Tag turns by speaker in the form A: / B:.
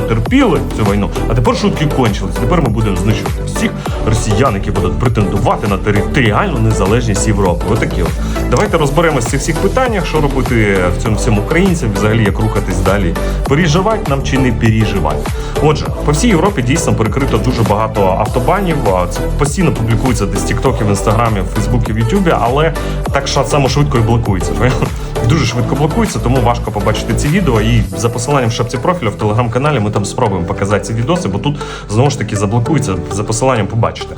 A: терпіли цю війну, а тепер шутки кончились. Тепер ми будемо знищувати всіх росіян, які будуть претендувати на територіальну незалежність Європи. Отакі от. Давайте розберемося в цих всіх питаннях, що робити в цьому всьому українцям, взагалі як рухатись далі. Переживати нам чи не переживати. Отже, по всій Європі дійсно перекрито дуже багато автобанів. Це постійно публікується десь в Тіктокі, в інстаграмі, в Фейсбуці, в Ютубі, але так само швидко і блокується. Дуже швидко блокується, тому важко побачити ці відео. І за посиланням в шапці профілю в телеграм-каналі ми там спробуємо показати ці відоси, бо тут знову ж таки заблокується за посиланням побачите.